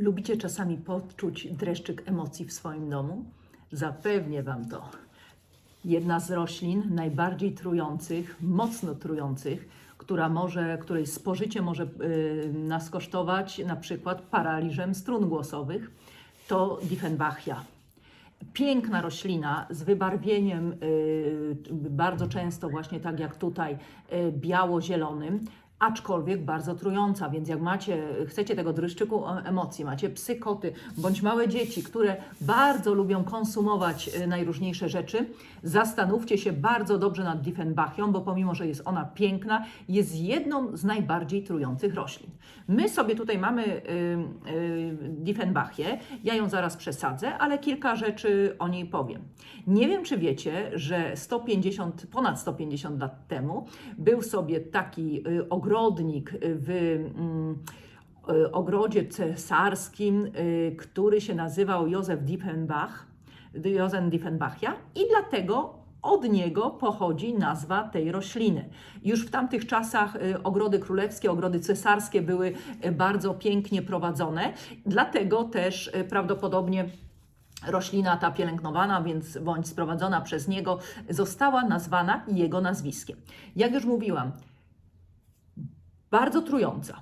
Lubicie czasami poczuć dreszczyk emocji w swoim domu? Zapewnię Wam to. Jedna z roślin najbardziej trujących, mocno trujących, która może, której spożycie może y, nas kosztować na przykład paraliżem strun głosowych, to Diefenbachia. Piękna roślina z wybarwieniem y, bardzo często właśnie tak jak tutaj y, biało-zielonym, aczkolwiek bardzo trująca, więc jak macie, chcecie tego dreszczyku emocji, macie psy, koty bądź małe dzieci, które bardzo lubią konsumować y, najróżniejsze rzeczy, zastanówcie się bardzo dobrze nad Diefenbachią, bo pomimo, że jest ona piękna, jest jedną z najbardziej trujących roślin. My sobie tutaj mamy y, y, Diefenbachię, ja ją zaraz przesadzę, ale kilka rzeczy o niej powiem. Nie wiem, czy wiecie, że 150, ponad 150 lat temu był sobie taki y, ogrodnik w mm, y, ogrodzie cesarskim, y, który się nazywał Józef Diefenbach, Józef Diefenbachia i dlatego od niego pochodzi nazwa tej rośliny. Już w tamtych czasach y, ogrody królewskie, ogrody cesarskie były y, bardzo pięknie prowadzone, dlatego też y, prawdopodobnie roślina ta pielęgnowana, więc bądź sprowadzona przez niego, została nazwana jego nazwiskiem. Jak już mówiłam, bardzo trująca.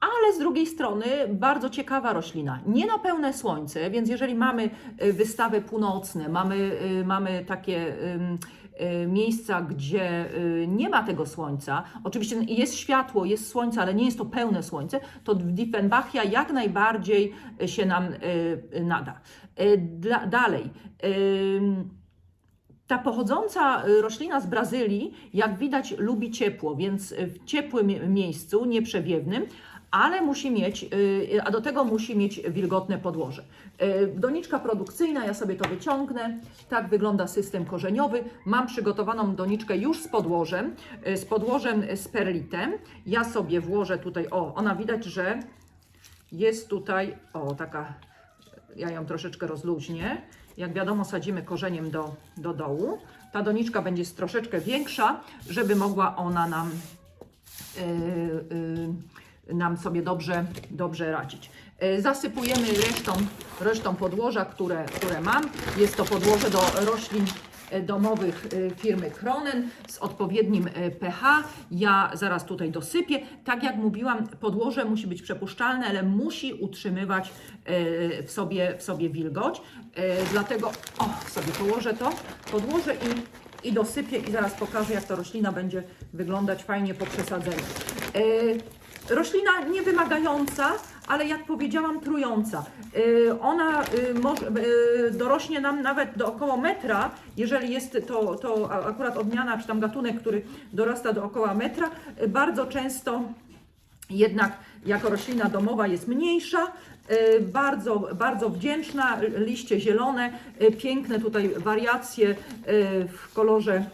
Ale z drugiej strony bardzo ciekawa roślina. Nie na pełne słońce, więc jeżeli mamy y, wystawy północne, mamy, y, mamy takie y, miejsca, gdzie nie ma tego słońca, oczywiście jest światło, jest słońce, ale nie jest to pełne słońce, to Diefenbachia jak najbardziej się nam nada. Dla, dalej. Ta pochodząca y, roślina z Brazylii, jak widać, lubi ciepło, więc w ciepłym miejscu, nieprzewiewnym, ale musi mieć, y, a do tego musi mieć wilgotne podłoże. Y, Doniczka produkcyjna, ja sobie to wyciągnę. Tak wygląda system korzeniowy. Mam przygotowaną doniczkę już z podłożem, y, z podłożem z perlitem. Ja sobie włożę tutaj, o, ona widać, że jest tutaj, o, taka ja ją troszeczkę rozluźnię. Jak wiadomo, sadzimy korzeniem do, do dołu. Ta doniczka będzie troszeczkę większa, żeby mogła ona nam, yy, yy, nam sobie dobrze, dobrze radzić. Yy, Zasypujemy resztą, resztą podłoża, które, które mam. Jest to podłoże do roślin e, domowych e, firmy Kronen z odpowiednim e, pH. Ja zaraz tutaj dosypię. Tak jak mówiłam, podłoże musi być przepuszczalne, ale musi utrzymywać e, w sobie, w sobie wilgoć. E, Dlatego o, sobie położę to, podłożę i, i dosypię i zaraz pokażę, jak ta roślina będzie wyglądać fajnie po przesadzeniu. E, Roślina niewymagająca, ale jak powiedziałam, trująca. Yy, Ona może, yy, dorośnie nam nawet do około metra, jeżeli jest to, to akurat odmiana czy tam gatunek, który dorasta do około metra. Bardzo często jednak jako roślina domowa jest mniejsza, y, bardzo, bardzo wdzięczna, liście zielone, y, piękne tutaj wariacje y, w kolorze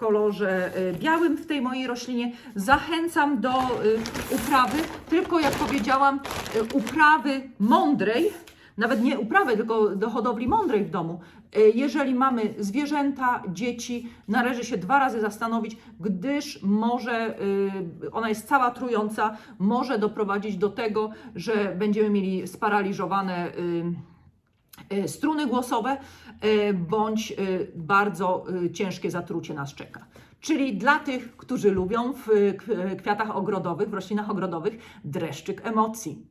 kolorze y, białym w tej mojej roślinie. Zachęcam do y, uprawy, tylko jak powiedziałam, y, uprawy mądrej, nawet nie uprawy, tylko do hodowli mądrej w domu. Jeżeli mamy zwierzęta, dzieci, należy się dwa razy zastanowić, gdyż może, ona jest cała trująca, może doprowadzić do tego, że będziemy mieli sparaliżowane struny głosowe, y, bądź y, bardzo ciężkie zatrucie nas czeka. Czyli dla tych, którzy lubią w kwiatach ogrodowych, w roślinach ogrodowych dreszczyk emocji.